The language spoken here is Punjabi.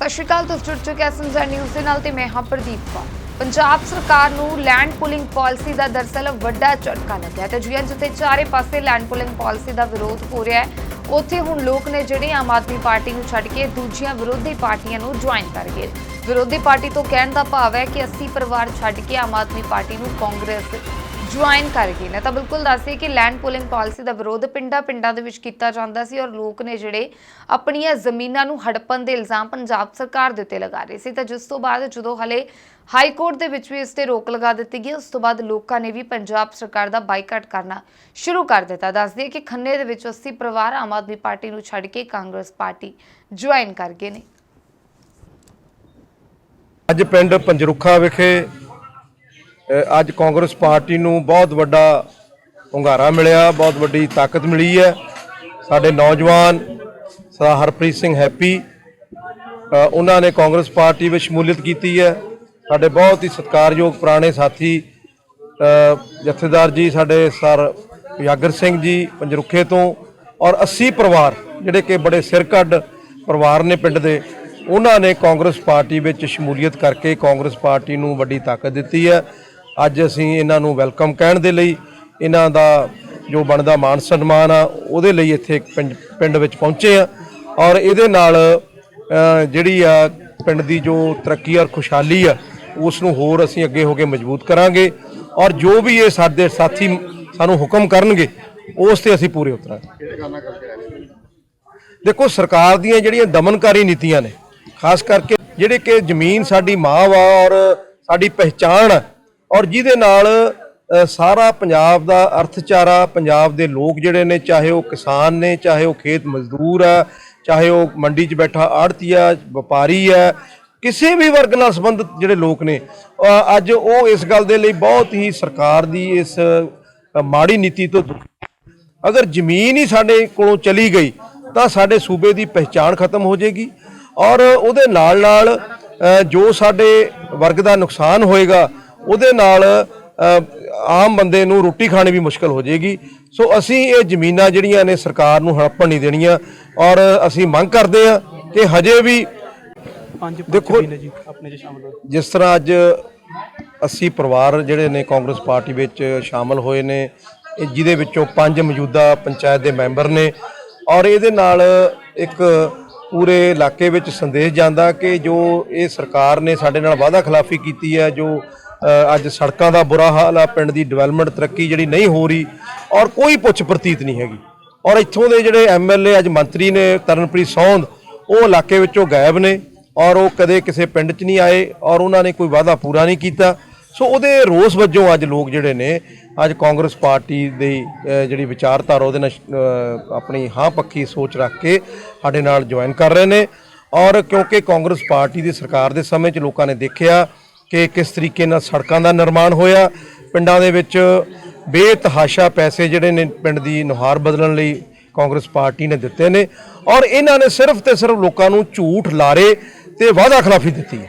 ਸਤਿ ਸ਼੍ਰੀ ਅਕਾਲ, ਤੁਸੀਂ ਜੁੜ ਚੁੱਕੇ ਹੋ ਸੰਜਾ ਨਿਊਜ਼ ਦੇ ਨਾਲ ਤੇ ਮੈਂ ਹਾਂ ਪ੍ਰਦੀਪ ਕੌਰ। ਪੰਜਾਬ ਸਰਕਾਰ ਨੂੰ ਲੈਂਡ ਪੁਲਿੰਗ ਪਾਲਿਸੀ ਦਾ ਦਰਸਲ ਵੱਡਾ ਝਟਕਾ ਲੱਗਿਆ ਤੇ ਜੀਆਂ ਜਿੱਥੇ ਚਾਰੇ ਪਾਸੇ ਲੈਂਡ ਪੁਲਿੰਗ ਪਾਲਿਸੀ ਦਾ ਵਿਰੋਧ ਹੋ ਰਿਹਾ ਹੈ, ਉੱਥੇ ਹੁਣ ਲੋਕ ਨੇ ਜਿਹੜੇ ਆਮ ਆਦਮੀ ਪਾਰਟੀ ਨੂੰ ਛੱਡ ਕੇ ਦੂਜੀਆਂ ਵਿਰੋਧੀ ਪਾਰਟੀਆਂ ਨੂੰ ਜੁਆਇਨ ਕਰ ਗਏ। ਵਿਰੋਧੀ ਪਾਰਟੀ ਤੋਂ ਕਹਿਣ ਦਾ ਭਾਵ ਹੈ ਕਿ 80 ਪਰਿਵਾਰ ਛੱਡ ਕੇ ਆਮ ਆਦਮੀ ਪਾਰਟੀ ਨੂੰ ਕਾਂਗਰਸ ਜੁਆਇਨ ਕਰ ਗਏ ਨੇ ਤਾਂ ਬਿਲਕੁਲ ਦੱਸਦੇ ਕਿ ਲੈਂਡ ਪੁਲਿੰਗ ਪਾਲਿਸੀ ਦਾ ਵਿਰੋਧ ਪਿੰਡਾਂ-ਪਿੰਡਾਂ ਦੇ ਵਿੱਚ ਕੀਤਾ ਜਾਂਦਾ ਸੀ ਔਰ ਲੋਕ ਨੇ ਜਿਹੜੇ ਆਪਣੀਆਂ ਜ਼ਮੀਨਾਂ ਨੂੰ ਹੜਪਣ ਦੇ ਇਲਜ਼ਾਮ ਪੰਜਾਬ ਸਰਕਾਰ ਦੇ ਉੱਤੇ ਲਗਾ ਰਹੇ ਸੀ। ਤਾਂ ਜਿਸ ਤੋਂ ਬਾਅਦ ਜਦੋਂ ਹਲੇ ਹਾਈ ਕੋਰਟ ਦੇ ਵਿੱਚ ਵੀ ਇਸ ਤੇ ਰੋਕ ਲਗਾ ਦਿੱਤੀ ਗਈ, ਉਸ ਤੋਂ ਬਾਅਦ ਲੋਕਾਂ ਨੇ ਵੀ ਪੰਜਾਬ ਸਰਕਾਰ ਦਾ ਬਾਈਕਾਟ ਕਰਨਾ ਸ਼ੁਰੂ ਕਰ ਦਿੱਤਾ। ਦੱਸਦੇ ਕਿ ਖੰਨੇ ਦੇ ਵਿੱਚ 80 ਪਰਿਵਾਰ ਆਮ ਆਦਮੀ ਪਾਰਟੀ ਨੂੰ ਛੱਡ ਕੇ ਕਾਂਗਰਸ ਪਾਰਟੀ ਜੁਆਇਨ ਕਰ ਗਏ ਨੇ। ਅੱਜ ਪਿੰਡ ਪੰਜਰੁੱਖਾ ਵਿਖੇ ਅੱਜ ਕਾਂਗਰਸ ਪਾਰਟੀ ਨੂੰ ਬਹੁਤ ਵੱਡਾ ਹੁੰਗਾਰਾ ਮਿਲਿਆ ਬਹੁਤ ਵੱਡੀ ਤਾਕਤ ਮਿਲੀ ਹੈ। ਸਾਡੇ ਨੌਜਵਾਨ ਸਰ ਹਰਪ੍ਰੀਤ ਸਿੰਘ ਹੈਪੀ ਉਹਨਾਂ ਨੇ ਕਾਂਗਰਸ ਪਾਰਟੀ ਵਿੱਚ ਸ਼ਮੂਲੀਅਤ ਕੀਤੀ ਹੈ। ਸਾਡੇ ਬਹੁਤ ਹੀ ਸਤਿਕਾਰਯੋਗ ਪੁਰਾਣੇ ਸਾਥੀ ਅ, ਜਥੇਦਾਰ ਜੀ ਸਾਡੇ ਸਰ ਯਾਗਰ ਸਿੰਘ ਜੀ ਪੰਜਰੁੱਖੇ ਤੋਂ ਔਰ 80 ਪਰਿਵਾਰ ਜਿਹੜੇ ਕਿ ਬੜੇ ਸਿਰ ਕੱਢ ਪਰਿਵਾਰ ਨੇ ਪਿੰਡ ਦੇ ਉਹਨਾਂ ਨੇ ਕਾਂਗਰਸ ਪਾਰਟੀ ਵਿੱਚ ਸ਼ਮੂਲੀਅਤ ਕਰਕੇ ਕਾਂਗਰਸ ਪਾਰਟੀ ਨੂੰ ਵੱਡੀ ਤਾਕਤ ਦਿੱਤੀ ਹੈ। ਅੱਜ ਅਸੀਂ ਇਹਨਾਂ ਨੂੰ ਵੈਲਕਮ ਕਹਿਣ ਦੇ ਲਈ ਇਹਨਾਂ ਦਾ ਜੋ ਬਣਦਾ ਮਾਨ ਸਨਮਾਨ ਆ, ਉਹਦੇ ਲਈ ਇੱਥੇ ਪਿੰਡ ਪਿੰਡ ਵਿੱਚ ਪਹੁੰਚੇ ਆ। ਔਰ ਇਹਦੇ ਨਾਲ ਜਿਹੜੀ ਆ ਪਿੰਡ ਦੀ ਜੋ ਤਰੱਕੀ ਔਰ ਖੁਸ਼ਹਾਲੀ ਆ, ਉਸ ਨੂੰ ਹੋਰ ਅਸੀਂ ਅੱਗੇ ਹੋ ਕੇ ਮਜ਼ਬੂਤ ਕਰਾਂਗੇ। ਔਰ ਜੋ ਵੀ ਇਹ ਸਾਡੇ ਸਾਥੀ ਸਾਨੂੰ ਹੁਕਮ ਕਰਨਗੇ, ਉਸ ਤੇ ਅਸੀਂ ਪੂਰੇ ਉਤਰਾਂਗੇ। ਦੇਖੋ, ਸਰਕਾਰ ਦੀਆਂ ਜਿਹੜੀਆਂ ਦਮਨਕਾਰੀ ਨੀਤੀਆਂ ਨੇ, ਖਾਸ ਕਰਕੇ ਜਿਹੜੇ ਕਿ ਜ਼ਮੀਨ ਸਾਡੀ ਮਾਂ ਵਾ ਔਰ ਸਾਡੀ ਪਹਿਚਾਣ ਆ ਔਰ ਜਿਹਦੇ ਨਾਲ ਸਾਰਾ ਪੰਜਾਬ ਦਾ ਅਰਥਚਾਰਾ, ਪੰਜਾਬ ਦੇ ਲੋਕ ਜਿਹੜੇ ਨੇ, ਚਾਹੇ ਉਹ ਕਿਸਾਨ ਨੇ, ਚਾਹੇ ਉਹ ਖੇਤ ਮਜ਼ਦੂਰ ਆ ਚਾਹੇ ਉਹ ਮੰਡੀ 'ਚ ਬੈਠਾ ਆੜਤੀਆ ਵਪਾਰੀ ਆ ਕਿਸੇ ਵੀ ਵਰਗ ਨਾਲ ਸੰਬੰਧਿਤ ਜਿਹੜੇ ਲੋਕ ਨੇ ਅੱਜ ਉਹ ਇਸ ਗੱਲ ਦੇ ਲਈ ਬਹੁਤ ਹੀ ਸਰਕਾਰ ਦੀ ਇਸ ਮਾੜੀ ਨੀਤੀ ਤੋਂ ਦੁਖੀ ਅਗਰ ਜ਼ਮੀਨ ਹੀ ਸਾਡੇ ਕੋਲੋਂ ਚਲੀ ਗਈ, ਤਾਂ ਸਾਡੇ ਸੂਬੇ ਦੀ ਪਹਿਚਾਣ ਖਤਮ ਹੋ ਜਾਏਗੀ ਔਰ ਉਹਦੇ ਨਾਲ ਨਾਲ ਜੋ ਸਾਡੇ ਵਰਗ ਦਾ ਨੁਕਸਾਨ ਹੋਏਗਾ ਉਹਦੇ ਨਾਲ ਆਮ ਬੰਦੇ ਨੂੰ ਰੋਟੀ ਖਾਣੀ ਵੀ ਮੁਸ਼ਕਲ ਹੋ ਜਾਏਗੀ। ਸੋ ਅਸੀਂ ਇਹ ਜ਼ਮੀਨਾਂ ਜਿਹੜੀਆਂ ਨੇ ਸਰਕਾਰ ਨੂੰ ਹੜੱਪਣ ਨਹੀਂ ਦੇਣੀਆਂ ਔਰ ਅਸੀਂ ਮੰਗ ਕਰਦੇ ਹਾਂ ਕਿ ਹਜੇ ਵੀ ਪੰਜ ਦੇਖੋ- ਦੇਖੋ ਨੇ ਜੀ ਆਪਣੇ ਚ ਸ਼ਾਮਲ ਹੋਏ ਜਿਸ ਤਰ੍ਹਾਂ ਅੱਜ 80 ਪਰਿਵਾਰ ਜਿਹੜੇ ਨੇ ਕਾਂਗਰਸ ਪਾਰਟੀ ਵਿੱਚ ਸ਼ਾਮਲ ਹੋਏ ਨੇ ਜਿਹਦੇ ਵਿੱਚੋਂ ਪੰਜ ਮੌਜੂਦਾ ਪੰਚਾਇਤ ਦੇ ਮੈਂਬਰ ਨੇ ਔਰ ਇਹਦੇ ਨਾਲ ਇੱਕ ਪੂਰੇ ਇਲਾਕੇ ਵਿੱਚ ਸੰਦੇਸ਼ ਜਾਂਦਾ ਕਿ ਜੋ ਇਹ ਸਰਕਾਰ ਨੇ ਸਾਡੇ ਨਾਲ ਵਾਅਦਾ ਖਿਲਾਫੀ ਕੀਤੀ ਹੈ ਜੋ ਅੱਜ ਸੜਕਾਂ ਦਾ ਬੁਰਾ ਹਾਲ ਆ, ਪਿੰਡ ਦੀ ਡਿਵੈਲਪਮੈਂਟ ਤਰੱਕੀ ਜਿਹੜੀ ਨਹੀਂ ਹੋ ਰਹੀ ਔਰ ਕੋਈ ਪੁੱਛ ਪ੍ਰਤੀਤ ਨਹੀਂ ਹੈਗੀ। ਔਰ ਇੱਥੋਂ ਦੇ ਜਿਹੜੇ ਐਮਐਲਏ ਅੱਜ ਮੰਤਰੀ ਨੇ ਤਰਨਪ੍ਰੀਤ ਸੌਂਦ, ਉਹ ਇਲਾਕੇ ਵਿੱਚੋਂ ਗਾਇਬ ਨੇ ਔਰ ਉਹ ਕਦੇ ਕਿਸੇ ਪਿੰਡ 'ਚ ਨਹੀਂ ਆਏ ਔਰ ਉਹਨਾਂ ਨੇ ਕੋਈ ਵਾਅਦਾ ਪੂਰਾ ਨਹੀਂ ਕੀਤਾ। ਸੋ ਉਹਦੇ ਰੋਸ ਵਜੋਂ ਅੱਜ ਲੋਕ ਜਿਹੜੇ ਨੇ, ਅੱਜ ਕਾਂਗਰਸ ਪਾਰਟੀ ਦੀ ਜਿਹੜੀ ਵਿਚਾਰਧਾਰਾ ਉਹਦੇ ਨਾਲ ਆਪਣੀ ਹਾਂ ਪੱਕੀ ਸੋਚ ਰੱਖ ਕੇ ਸਾਡੇ ਨਾਲ ਜੁਆਇਨ ਕਰ ਰਹੇ ਨੇ। ਔਰ ਕਿਉਂਕਿ ਕਾਂਗਰਸ ਪਾਰਟੀ ਦੀ ਸਰਕਾਰ ਦੇ ਸਮੇਂ 'ਚ ਲੋਕਾਂ ਨੇ ਦੇਖਿਆ ਕਿ ਕਿਸ ਤਰੀਕੇ ਨਾਲ ਸੜਕਾਂ ਦਾ ਨਿਰਮਾਣ ਹੋਇਆ। ਪਿੰਡਾਂ ਦੇ ਵਿੱਚ ਬੇਤਹਾਸ਼ਾ ਪੈਸੇ ਜਿਹੜੇ ਨੇ ਪਿੰਡ ਦੀ ਨੁਹਾਰ ਬਦਲਣ ਲਈ ਕਾਂਗਰਸ ਪਾਰਟੀ ਨੇ ਦਿੱਤੇ ਨੇ ਔਰ ਇਹਨਾਂ ਨੇ ਸਿਰਫ ਤੇ ਸਿਰਫ ਲੋਕਾਂ ਨੂੰ ਝੂਠ ਲਾਰੇ ਤੇ ਵਾਅਦਾ ਖਿਲਾਫੀ ਦਿੱਤੀ ਹੈ।